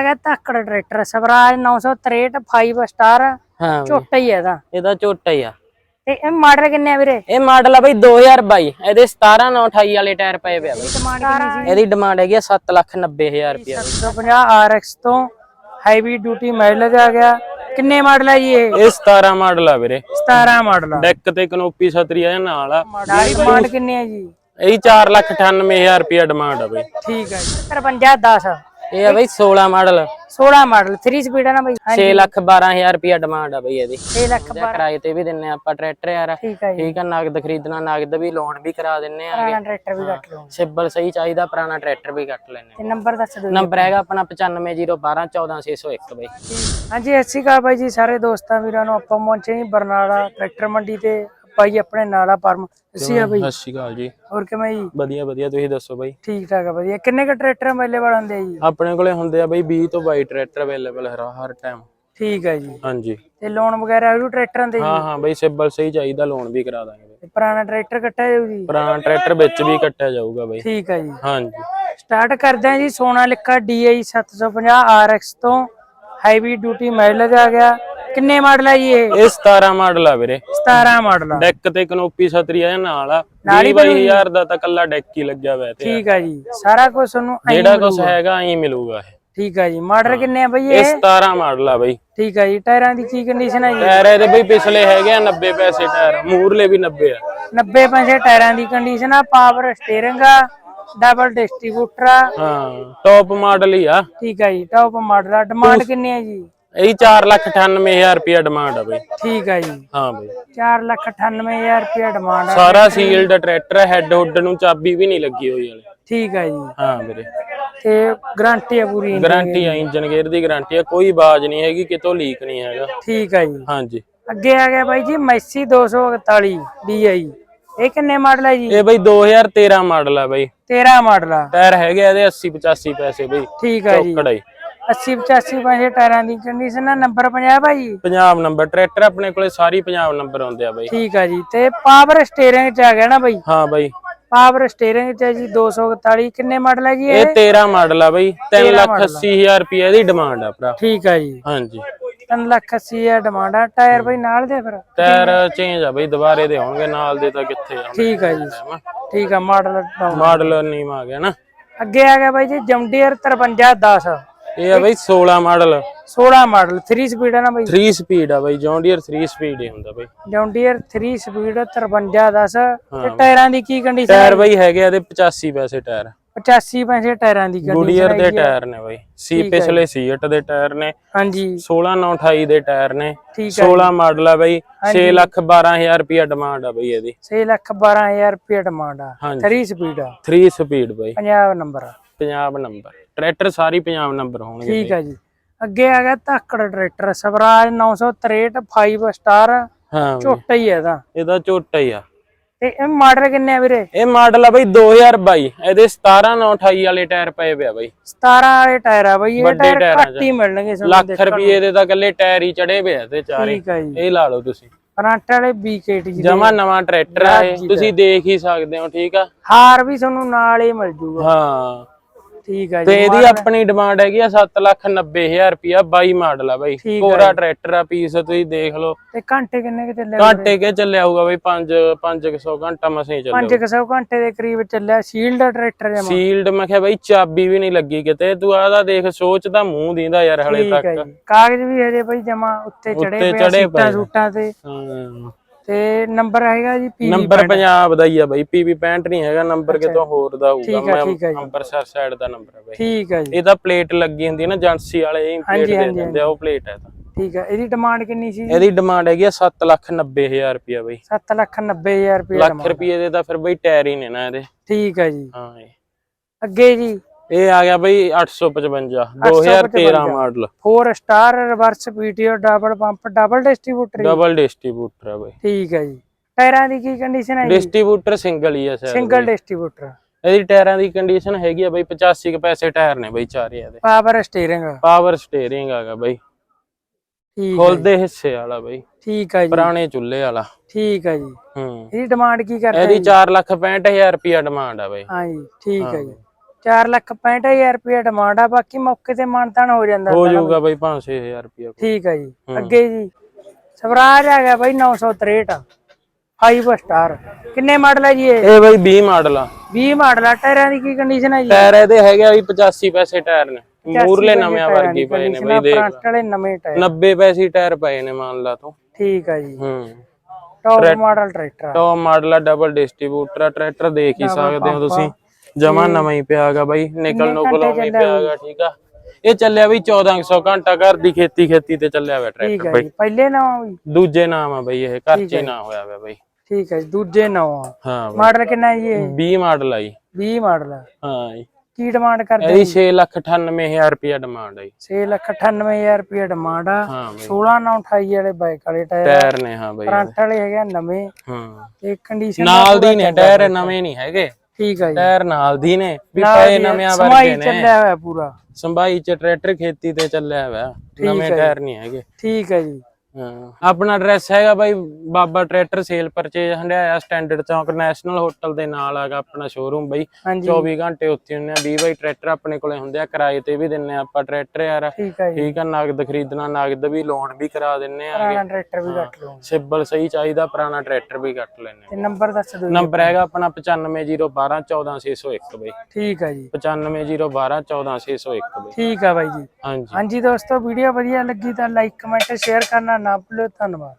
ਹੈਗਾ ਧਾਕੜ tractor Swaraj 963 5 star ਹਾਂ ਬਈ। ਝੋਟਾ ਹੀ ਹੈ ਇਹਦਾ। ਇਹਦਾ ਝੋਟਾ ਹੀ ਆ। ਤੇ ਇਹ ਮਾਡਲ ਕਿੰਨੇ ਆ ਵੀਰੇ? ਇਹ ਮਾਡਲ ਆ ਬਈ 2022 ਇਹਦੇ 17 9 28 ਵਾਲੇ ਟਾਇਰ ਪਏ ਪਿਆ ਬਈ। ਡਿਮਾਂਡ ਕਿੰਨੀ ਸੀ? ਇਹਦੀ ਡਿਮਾਂਡ ਹੈਗੀ ਆ 7,90,000 ਰੁਪਇਆ 750 RX ਤੋਂ ਹੈਵੀ ਡਿਊਟੀ ਮਾਈਲੇਜ ਆ ਗਿਆ। ਕਿੰਨੇ ਮਾਡਲ ਹੈ ਜੀ ਇਹ? ਇਹ 17 ਮਾਡਲ ਆ ਵੀਰੇ। 17 ਮਾਡਲ ਆ। ਡੈਕ ਤੇ ਕਨੋਪੀ ਛਤਰੀ ਆ ਨਾਲ ਆ। ਨਾਲੀ ਡਿਮਾਂਡ ਕਿੰਨੀ ਹੈ ਜੀ? ਇਹ 4,98,000 ਰੁਪਇਆ ਡਿਮਾਂਡ ਆ ਬਈ। ਠੀਕ ਹੈ ਜੀ। 53 10 ਇਹ ਆ ਬਈ 16 ਮਾਡਲ। 16 ਮਾਡਲ 3 ਸਪੀਡ ਹੈ ਨਾ ਬਈ। 6,12,000 ਰੁਪਇਆ ਡਿਮਾਂਡ ਆ ਬਈ ਇਹਦੀ। 6 ਲੱਖ ਜਾਂ ਕਿਰਾਏ ਤੇ ਵੀ ਦਿੰਨੇ ਆ ਆਪਾਂ ਟਰੈਕਟਰ ਯਾਰ। ਠੀਕ ਆ ਨਗਦ ਖਰੀਦਣਾ ਨਗਦ ਵੀ ਲੋਨ ਵੀ ਕਰਾ ਦਿੰਨੇ ਆ। ਪੁਰਾਣਾ ਟਰੈਕਟਰ ਵੀ ਕੱਟ ਲਓ। ਸਿਬਲ ਸਹੀ ਚਾਹੀਦਾ ਪੁਰਾਣਾ ਟਰੈਕਟਰ ਵੀ ਕੱਟ ਲੈਣੇ ਤੇ ਨੰਬਰ ਦੱਸ ਦਿਓ ਨੰਬਰ ਹੈਗਾ ਆਪਣਾ 9501214601 ਬਈ। ਹਾਂਜੀ ਸਤਿ ਸ਼੍ਰੀ ਅਕਾਲ ਬਾਈ ਜੀ ਸਾਰੇ ਦੋਸਤਾਂ ਵੀਰਾਂ ਨੂੰ ਆਪਾਂ ਪਹੁੰਚੇ ਜੀ ਬਰਨਾਲਾ ਟਰੈਕਟਰ ਮੰਡੀ ਤੇ। ਬਾਈ ਆਪਣੇ ਨਾਲਾ ਪਰਮ। ਅਸੀਂ ਆ ਬਾਈ। ਸਤਿ ਸ਼੍ਰੀ ਅਕਾਲ ਜੀ। ਹੋਰ ਕਿਵੇਂ ਜੀ? ਵਧੀਆ ਵਧੀਆ ਤੁਸੀਂ ਦੱਸੋ ਬਈ। ਠੀਕ ਠਾਕ ਆ ਵਧੀਆ। ਕਿੰਨੇ ਕ ਟਰੈਕਟਰ ਅਵੇਲੇਬਲ ਹੁੰਦੇ ਆ ਜੀ? ਆਪਣੇ ਕੋਲੇ ਹੁੰਦੇ ਆ ਬਈ 20 ਤੋਂ 22 ਟਰੈਕਟਰ ਅਵੇਲੇਬਲ ਹਰ ਟਾਈਮ ਠੀਕ ਹੈ ਜੀ। ਹਾਂਜੀ। ਤੇ ਲੋਨ ਵਗੈਰਾ ਵੀ ਟਰੈਕਟਰਾਂ ਦੇ ਜੀ? ਹਾਂ ਹਾਂ ਬਈ ਸਿਬਲ ਸਹੀ ਚਾਹੀਦਾ ਲੋਨ ਵੀ ਕਰਾ ਦਾਂਗੇ ਤੇ ਪੁਰਾਣਾ ਟਰੈਕਟਰ ਕੱਟਿਆ ਜਾਊ ਜੀ? ਪੁਰਾਣਾ ਟਰੈਕਟਰ ਵਿੱਚ ਵੀ ਕੱਟਿਆ ਜਾਊਗਾ ਬਈ। ਠੀਕ ਹੈ ਜੀ। ਹਾਂਜੀ। ਸਟਾਰਟ ਕਰਦੇ ਹਾਂ ਜੀ ਸੋਨਾਲਿਕਾ DI 750 RX ਤੋਂ। ਹੈਵੀ ਡਿਊਟੀ ਮਾਈਲੇਜ ਆ ਗਿਆ। ਕਿੰਨੇ ਮਾਡਲ ਹੈ ਜੀ ਇਹ? ਇਹ 17 ਮਾਡਲ ਆ ਵੀਰੇ। 17 ਮਾਡਲ ਆ। ਡੈਕ ਤੇ ਕਨੋਪੀ ਛਤਰੀ ਆ ਨਾਲ ਆ। ਨਾਲ ਹੀ 20 ਹਜ਼ਾਰ ਦਾ ਤਾਂ ਕੱਲਾ ਡੈਕ ਹੀ ਲੱਗਿਆ ਹੋਇਆ ਤੇ ਠੀਕ ਹੈ ਜੀ। ਸਾਰਾ ਕੁਝ ਤੁਹਾਨੂੰ ਜਿਹੜਾ ਕੁਝ ਹੈਗਾ ਐਂ ਮਿਲੂਗਾ ਇਹ। ਠੀਕ ਹੈ ਜੀ। ਮਾਡਲ ਕਿੰਨੇ ਆ ਬਈ ਇਹ ਇਹ? 17 ਮਾਡਲ ਆ ਬਈ। ਠੀਕ ਹੈ ਜੀ। ਟਾਇਰਾਂ ਦੀ ਕੀ ਕੰਡੀਸ਼ਨ ਹੈ ਜੀ? ਟਾਇਰ ਇਹਦੇ ਬਈ ਪਿਛਲੇ ਹੈਗੇ ਆ 90 ਪੈਸੇ ਟਾਇਰ। ਮੂਰਲੇ ਵੀ 90 ਆ। 90 ਪੈਸੇ ਟਾਇਰਾਂ ਦੀ ਕੰਡੀਸ਼ਨ ਆ। ਪਾਵਰ ਸਟੀਅਰਿੰਗ ਆ ਡਬਲ ਡਿਸਟ੍ਰੀਬਿਊਟਰ ਆ। ਹਾਂ ਟੌਪ ਮਾਡਲ ਹੀ ਆ। ਠੀਕ ਹੈ ਜੀ। ਟੌਪ ਮਾਡਲ ਆ। ਡਿਮਾਂਡ ਕਿੰਨੀ ਹੈ ਜੀ? ਇਹ 498000 ਰੁਪਿਆ ਡਿਮਾਂਡ ਆ ਬਈ। ਠੀਕ ਹੈ ਜੀ। ਹਾਂ ਬਈ। 498000 ਰੁਪਏ ਡਿਮਾਂਡ ਆ। ਸਾਰਾ ਸੀਲਡ ਟਰੈਕਟਰ ਹੈਡ ਹੁੱਡ ਨੂੰ ਚਾਬੀ ਵੀ ਨਹੀਂ ਲੱਗੀ ਹੋਈ ਹਲੇ। ਠੀਕ ਹੈ ਜੀ। ਹਾਂ ਵੀਰੇ। ਤੇ ਗਾਰੰਟੀ ਆ ਪੂਰੀ ਗਾਰੰਟੀ ਆ ਇੰਜਨ ਗੇਅਰ ਦੀ ਗਾਰੰਟੀ ਆ ਕੋਈ ਆਵਾਜ਼ ਨਹੀਂ ਹੈਗੀ ਕਿਤੋਂ ਲੀਕ ਨਹੀਂ ਹੈਗਾ। ਠੀਕ ਹੈ ਜੀ। ਹਾਂਜੀ। ਅੱਗੇ ਆ ਗਿਆ ਬਾਈ ਜੀ ਮੈਸੀ 241 DI ਇਹ ਕਿੰਨੇ ਮਾਡਲ ਹੈ ਜੀ? ਇਹ ਬਈ 2013 ਮਾਡਲ ਆ ਬਈ। 13 ਮਾਡਲ ਆ। ਟਾਇਰ ਹੈਗੇ ਆ ਇਹਦੇ 80 85 ਪੈਸੇ ਬਈ। ਠੀਕ ਹੈ ਜੀ। ਕੜਾਈ 80 85 ਪੈਸੇ ਟਾਇਰਾਂ ਦੀ ਕੰਡੀਸ਼ਨ ਆ ਨੰਬਰ 50 ਭਾਈ? ਪੰਜਾਬ ਨੰਬਰ ਟਰੈਕਟਰ ਆਪਣੇ ਕੋਲੇ ਸਾਰੀ ਪੰਜਾਬ ਨੰਬਰ ਆਉਂਦੇ ਆ ਬਈ। ਠੀਕ ਆ ਜੀ ਤੇ ਪਾਵਰ ਸਟੀਅਰਿੰਗ ਚ ਆ ਗਿਆ ਨਾ ਬਾਈ? ਹਾਂ ਬਈ। ਪਾਵਰ ਸਟੀਅਰਿੰਗ ਚ ਹੈ ਜੀ 241 ਕਿੰਨੇ ਮਾਡਲ ਹੈ ਜੀ ਇਹ? ਇਹ 13 ਮਾਡਲ ਆ ਬਈ 380000 ਰੁਪਏ ਦੀ ਡਿਮਾਂਡ ਆ ਭਰਾ। ਠੀਕ ਆ ਜੀ। ਹਾਂਜੀ। 3 ਲੱਖ 80 ਹਜ਼ਾਰ ਡਿਮਾਂਡ ਆ ਟਾਇਰ ਬਾਈ ਨਾਲ ਦੇ ਫਿਰ? ਟਾਇਰ ਚੇਂਜ ਆ ਬਈ ਦੁਬਾਰੇ ਦੇ ਹੋਣਗੇ ਨਾਲ ਦੇ ਤਾਂ ਕਿੱਥੇ ਆ ਠੀਕ ਆ ਜੀ। ਠੀਕ ਆ ਮਾਡਲ ਮਾਡਲ ਨੀਮ ਆ ਗਿਆ ਨਾ। ਅੱਗੇ ਆ ਗਿਆ ਬਾਈ ਜੀ ਜੰਡੀਅਰ 5310 ਇਹ ਆ ਬਈ 16 ਮਾਡਲ। 16 ਮਾਡਲ 3 ਸਪੀਡ ਹੈ ਨਾ ਬਾਈ? 3 ਸਪੀਡ ਆ ਬਈ ਜੌਂਡੀਅਰ 3 ਸਪੀਡ ਹੀ ਹੁੰਦਾ ਬਈ। ਜੰਡੀਅਰ 3 ਸਪੀਡ 5310 ਤੇ ਟਾਇਰਾਂ ਦੀ ਕੀ ਕੰਡੀਸ਼ਨ ਟਾਇਰ ਬਈ? ਹੈਗੇ ਆ ਇਹਦੇ 85 ਪੈਸੇ ਟਾਇਰ। 85 ਪੈਸੇ ਟਾਇਰਾਂ ਦੀ ਕੰਡੀਸ਼ਨ ਗੁਡੀਅਰ ਦੇ ਟਾਇਰ ਨੇ ਬਈ। ਸੀ ਪਿਛਲੇ ਸੀਟ ਦੇ ਟਾਇਰ ਨੇ। ਹਾਂਜੀ। 16 9 28 ਦੇ ਟਾਇਰ ਨੇ। ਠੀਕ 16 ਮਾਡਲ ਆ ਬਈ। 6 ਲੱਖ 12000 ਰੁਪਿਆ ਡਿਮਾਂਡ ਆ ਬਈ ਇਹਦੀ। 6 ਲੱਖ 12000 ਰੁਪਏ ਡਿਮਾਂਡ ਆ। ਹਾਂਜੀ। 3 ਸਪੀਡ ਆ। 3 ਸਪੀਡ ਬਈ। Punjab number Punjab number. Tractor ਸਾਰੀ ਪੰਜਾਬ ਨੰਬਰ ਹੋਣਗੇ ਠੀਕ ਆ ਜੀ। ਅੱਗੇ ਆ ਗਿਆ ਧਾਕੜ ਟਰੈਕਟਰ ਸਵਰਾਜ 963 5 ਸਟਾਰ ਹਾਂ ਝੋਟਾ ਹੀ ਹੈ ਇਹਦਾ। ਇਹਦਾ ਝੋਟਾ ਹੀ ਆ। ਤੇ ਇਹ ਮਾਡਲ ਕਿੰਨੇ ਆ ਵੀਰੇ? ਇਹ ਮਾਡਲ ਆ ਬਈ 2022 ਇਹਦੇ 17 9 28 ਵਾਲੇ ਟਾਇਰ ਪਏ ਪਿਆ ਬਈ। 17 ਵਾਲੇ ਟਾਇਰ ਆ ਬਈ ਇਹ ਟਾਇਰ ਘੱਟ ਹੀ ਮਿਲਣਗੇ ਤੁਹਾਨੂੰ ਲੱਖ ਰੁਪਏ ਦੇ ਤਾਂ ਇਕੱਲੇ ਟਾਇਰ ਹੀ ਚੜੇ ਪਏ ਆ ਤੇ ਚਾਰੇ। ਠੀਕ ਆ ਜੀ। ਇਹ ਲਾ ਲਓ ਤੁਸੀਂ। ਫਰੰਟ ਵਾਲੇ BKT ਜੀ ਜਮਾ ਨਵਾਂ ਟਰੈਕਟਰ ਆ ਇਹ। ਤੁਸੀਂ ਦੇਖ ਹੀ ਸਕਦੇ ਹੋ ਠੀਕ ਆ? ਹਾਰ ਵੀ ਤੁਹਾਨੂੰ ਨਾਲ ਹੀ ਮਿਲ ਜੂਗਾ। ਹਾਂ। ਠੀਕ ਤੇ ਜੀ ਇਹਦੀ ਆਪਣੀ ਡਿਮਾਂਡ ਹੈਗੀ ਆ 790000 ਰੁਪਿਆ 22 ਮਾਡਲ ਆ ਬਾਈ। ਕੋਰਾ ਟਰੈਕਟਰ ਆ ਪੀਸ ਤੁਸੀਂ ਦੇਖ ਲਓ। ਤੇ ਘੰਟੇ ਕਿੰਨੇ ਕਿ ਚੱਲਿਆ ਘੰਟੇ ਕੇ ਚੱਲਿਆ ਹੋਊਗਾ ਬਾਈ 5 500 ਘੰਟਾ ਮਸੇ ਹੀ ਚੱਲਿਆ 500 ਘੰਟੇ ਦੇ ਕਰੀਬ ਚੱਲਿਆ ਸ਼ੀਲਡ ਟਰੈਕਟਰ ਜਮਾ ਸੀਲਡ ਮੈਂ ਕਿਹਾ ਬਾਈ ਚਾਬੀ ਵੀ ਨਹੀਂ ਲੱਗੀ ਕਿਤੇ। ਤੂੰ ਆਦਾ ਦੇਖ ਸੋਚ ਦਾ ਮੂੰਹ ਦੀਂਦਾ ਯਾਰ ਹਲੇ ਤੱਕ। ਕਾਗਜ਼ ਵੀ ਹਜੇ ਬਈ ਜਮਾ ਉੱਤੇ ਚੜੇ ਪਏ ਸੀਟਾਂ। ਸੂਟਾਂ ਤੇ। ਹਾਂ। ਤੇ ਨੰਬਰ ਹੈਗਾ ਜੀ ਪੀ ਨੰਬਰ ਪੰਜਾਬ ਦਾ ਹੀ ਆ ਬਾਈ ਪੀਵੀ 65 ਨਹੀਂ ਹੈਗਾ ਨੰਬਰ ਕਿਤੋਂ ਹੋਰ ਦਾ ਹੋਊਗਾ। ਮੈਂ। ਅੰਬਰਸਰ ਸਾਈਡ ਦਾ ਨੰਬਰ ਹੈ ਬਾਈ। ਠੀਕ ਆ ਜੀ। ਇਹਦਾ ਪਲੇਟ ਲੱਗੀ ਹੁੰਦੀ ਹੈ ਨਾ ਏਜੰਸੀ ਵਾਲੇ ਇਹ ਪਲੇਟ ਦੇ ਦਿੰਦੇ ਆ ਉਹ ਪਲੇਟ ਹੈ ਤਾਂ ਠੀਕ ਆ। ਇਹਦੀ ਡਿਮਾਂਡ ਕਿੰਨੀ ਸੀ ਇਹਦੀ ਡਿਮਾਂਡ ਹੈਗੀ ਆ 790000 ਰੁਪਿਆ ਬਾਈ। 7 ਲੱਖ 90 ਹਜ਼ਾਰ ਰੁਪਏ ਲੱਖ ਰੁਪਏ ਦੇ ਤਾਂ ਫਿਰ ਬਈ ਟਾਇਰ ਹੀ ਨੇ ਨਾ ਇਹਦੇ। ਠੀਕ ਆ ਜੀ। ਹਾਂ ਜੀ। ਅੱਗੇ ਜੀ। ਇਹ ਆ ਗਿਆ ਬਈ 855 2013 model. 4 star reverse PTO double pump double distributor double distributor ਆ ਬਈ। ਠੀਕ ਹੈ ਜੀ। ਟਾਇਰਾਂ ਦੀ ਕੀ ਕੰਡੀਸ਼ਨ ਹੈ ਡਿਸਟ੍ਰੀਬਿਊਟਰ ਸਿੰਗਲ ਹੀ ਆ ਸ਼ਾਇਦ ਸਿੰਗਲ ਡਿਸਟ੍ਰੀਬਿਊਟਰ ਇਹਦੀ ਟਾਇਰਾਂ ਦੀ ਕੰਡੀਸ਼ਨ ਹੈਗੀ ਆ ਬਈ 85 ਕੁ ਪੈਸੇ ਟਾਇਰ ਨੇ ਬਈ ਚਾਰੇ ਇਹਦੇ। ਪਾਵਰ ਸਟੀਅਰਿੰਗ ਪਾਵਰ ਸਟੀਅਰਿੰਗ ਆਗਾ ਬਈ। ਠੀਕ ਹੈ ਖੁੱਲਦੇ ਹਿੱਸੇ ਵਾਲਾ ਬਈ। ਠੀਕ ਹੈ ਜੀ। ਪੁਰਾਣੇ ਚੁੱਲ੍ਹੇ ਵਾਲਾ। ਠੀਕ ਹੈ ਜੀ। ਹੂੰ। ਇਹਦੀ ਡਿਮਾਂਡ ਕੀ ਕਰਦਾ ਇਹਦੀ 4 ਲੱਖ 65000 ਰੁਪਿਆ ਡਿਮਾਂਡ ਆ ਬਈ। ਹਾਂ ਜੀ ਠੀਕ ਹੈ। ਜੀ। 4 ਲੱਖ 65000 ਰੁਪਏ ਡਿਮਾਂਡ ਆ ਬਾਕੀ ਮੌਕੇ ਤੇ ਮਾਨਤਾਨ ਹੋ ਜਾਂਦਾ ਹੋ। ਜਾਊਗਾ ਬਾਈ 5-6000 ਰੁਪਇਆ ਠੀਕ ਹੈ ਜੀ ਅੱਗੇ ਜੀ ਸਵਰਾਜ ਆ ਗਿਆ ਬਾਈ 963 5 ਸਟਾਰ ਕਿੰਨੇ ਮਾਡਲ ਹੈ ਜੀ ਇਹ? ਇਹ ਬਾਈ 20 ਮਾਡਲ ਆ। 20 ਮਾਡਲ ਆ ਟਾਇਰਾਂ ਦੀ ਕੀ ਕੰਡੀਸ਼ਨ ਹੈ ਜੀ? ਟਾਇਰ ਇਹਦੇ ਹੈਗੇ ਆ ਵੀ 85 ਪੈਸੇ ਟਾਇਰ ਨੇ। ਮੂਰਲੇ ਨਵੇਂ ਵਰਗੀ ਪਏ ਨੇ ਬਾਈ ਦੇਖ ਫਰੰਟ ਵਾਲੇ ਨਵੇਂ ਟਾਇਰ। 90 ਪੈਸੇ ਟਾਇਰ ਪਏ ਨੇ ਮੰਨ ਲਾ ਤੂੰ। ਠੀਕ ਹੈ ਜੀ। ਹੂੰ। Top model tractor top model ਆ ਡਬਲ ਡਿਸਟ੍ਰੀਬਿਊਟਰ ਆ ਟਰੈਕਟਰ ਦੇਖ ਹੀ ਸਕਦੇ ਹੋ ਤੁਸੀਂ। ਜਮਾ ਨਵਾਂ ਹੀ ਪਿਆਗਾ ਬਾਈ ਨਿਕਲ ਨੁਕਲ ਉਵੇਂ ਹੀ ਪਿਆਗਾ ਠੀਕ ਆ। ਇਹ ਚੱਲਿਆ ਵੀ 1400 ਘੰਟਾ ਘਰ ਦੀ ਖੇਤੀ ਖੇਤੀ ਤੇ ਚੱਲਿਆ ਹੋਇਆ ਟਰੈਕਟਰ ਬਾਈ। ਜੀ ਪਹਿਲੇ ਨਾਮ ਵੀ। ਦੂਜੇ ਨਾਮ ਆ ਬਾਈ ਇਹ ਘਰ ਚ ਹੀ ਨਾ ਹੋਇਆ ਹੋਇਆ ਬਾਈ। ਠੀਕ ਹੈ ਜੀ ਦੂਜੇ ਨਾਮ ਆ। ਹਾਂ ਬਾਈ। ਮਾਡਲ ਕਿੰਨਾ ਹੈ ਜੀ ਇਹ? 20 ਮਾਡਲ ਆਈ 20 ਮਾਡਲ ਆ। ਹਾਂ ਜੀ। ਕੀ ਡਿਮਾਂਡ ਕਰਦੇ ਇਹਦੀ 698000 ਰੁਪਇਆ ਡਿਮਾਂਡ ਆਈ 6 ਲੱਖ 98000 ਰੁਪਏ ਡਿਮਾਂਡ ਆ। ਹਾਂ ਬਾਈ। 16 9 28 ਵਾਲੇ ਬਾਈਕ ਵਾਲੇ ਟਾਇਰ ਟਾਇਰ ਨੇ ਹਾਂ ਬਾਈ। ਫਰੰਟ ਵਾਲੇ ਹੈਗੇ ਆ ਨਵੇਂ। ਹਾਂ। ਤੇ ਕੰਡੀਸ਼ਨ ਨਾਲ ਦੀ ਨੇ ਟਾਇਰ ਨਵੇਂ ਨਹੀਂ ਹੈਗੇ। ਠੀਕ ਹੈ ਜੀ। ਟਾਇਰ ਨਾਲ ਦੀ ਨੇ ਵੀ ਨਾਲ ਪਏ ਦੀ ਨਵਿਆਂ ਸਮਾਈ ਵਰਗੇ ਨੇ। ਚੱਲਿਆ ਹੋਇਆ ਪੂਰਾ। ਸੰਭਾਈ ਚ ਟਰੈਕਟਰ ਖੇਤੀ ਤੇ ਚੱਲਿਆ ਹੋਇਆ ਨਵੇਂ ਟਾਇਰ ਨਹੀਂ ਹੈਗੇ। ਠੀਕ ਹੈ ਜੀ। ਆਪਣਾ ਐਡਰੈਸ ਹੈਗਾ ਬਾਈ Baba tractor sale purchase Handiaya standard ਚੌਂਕ ਨੈਸ਼ਨਲ ਹੋਟਲ ਦੇ ਨਾਲ ਹੈਗਾ ਆਪਣਾ ਸ਼ੋਰੂਮ ਬਾਈ। ਹਾਂਜੀ। 24 ਘੰਟੇ ਉੱਥੇ ਹੁੰਦੇ ਆ 20 ਬਾਈ ਟਰੈਕਟਰ ਆਪਣੇ ਕੋਲੇ ਹੁੰਦੇ ਆ ਕਿਰਾਏ ਤੇ ਵੀ ਦਿੰਨੇ ਆ ਆਪਾਂ ਟਰੈਕਟਰ ਯਾਰ। ਠੀਕ ਆ ਨਗਦ ਖਰੀਦਣਾ ਨਗਦ ਵੀ ਲੋਨ ਵੀ ਕਰਾ ਦਿੰਨੇ ਆ ਪੁਰਾਣਾ ਟਰੈਕਟਰ ਵੀ ਕੱਟ ਲਓ ਸਿਬਲ ਸਹੀ ਚਾਹੀਦਾ ਪੁਰਾਣਾ ਟਰੈਕਟਰ ਵੀ ਕੱਟ ਲੈਨੇ ਤੇ ਨੰਬਰ ਦੱਸ ਦਿਓ। ਨੰਬਰ ਹੈਗਾ ਆਪਣਾ 9501214601 ਬਾਈ। ਠੀਕ ਹੈ ਜੀ। 9501214601 ਬਾਈ। ਠੀਕ ਹੈ ਬਾਈ ਜੀ। ਹਾਂਜੀ। ਹਾਂਜੀ ਦੋਸਤੋ ਵੀਡੀਓ ਵਧੀਆ ਲੱਗੀ ਤਾਂ ਲਾਈਕ ਕਮੈਂਟ ਸ਼ੇਅਰ ਕਰਨਾ ਨਾ ਭੁੱਲਿਓ ਧੰਨਵਾਦ।